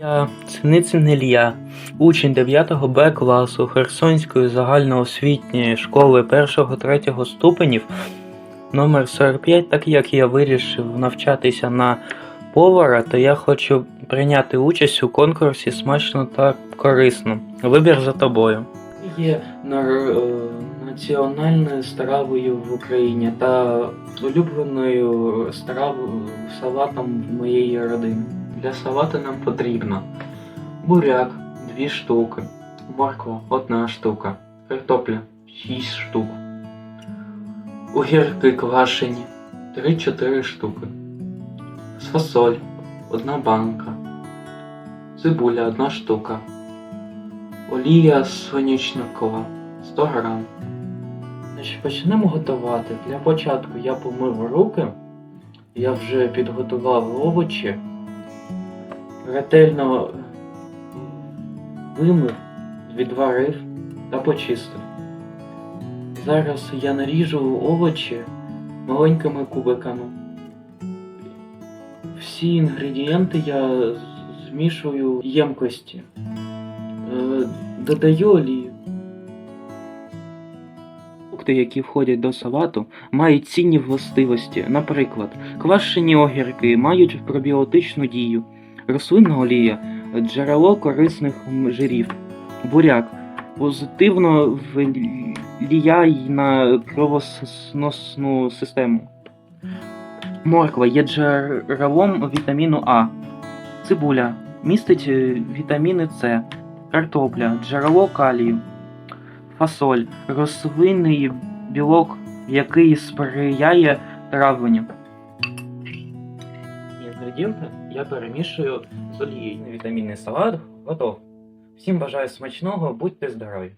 Я Синицин Ілля, учень 9 Б класу Херсонської загальноосвітньої школи 1-3 ступенів номер 45. Так як я вирішив навчатися на повара, то я хочу прийняти участь у конкурсі смачно та корисно. Вибір за тобою. Є е, національною стравою в Україні та улюбленою стравою салатом моєї родини. Для салату нам потрібно буряк 2 штуки, морква 1 штука, картопля 6 штук, огірки квашені 3-4 штуки, фасоль 1 банка, цибуля 1 штука, олія соняшникова 100 грам. Почнемо готувати. Для початку я помив руки, я вже підготував овочі, ретельно вимив, відварив та почистив. Зараз я наріжу овочі маленькими кубиками. Всі інгредієнти я змішую в ємкості. Е, Додаю олію. Продукти, які входять до салату, мають цінні властивості. Наприклад, квашені огірки мають пробіотичну дію, рослинна олія джерело корисних жирів, буряк позитивно влияє на кровосносну систему. Морква є джерелом вітаміну А. Цибуля містить е, вітаміни С. Картопля джерело калію. Фасоль рослинний білок, який сприяє травленню. Інгредієнти я перемішую з олією. Вітамінний салат готов. Всім бажаю смачного, будьте здорові!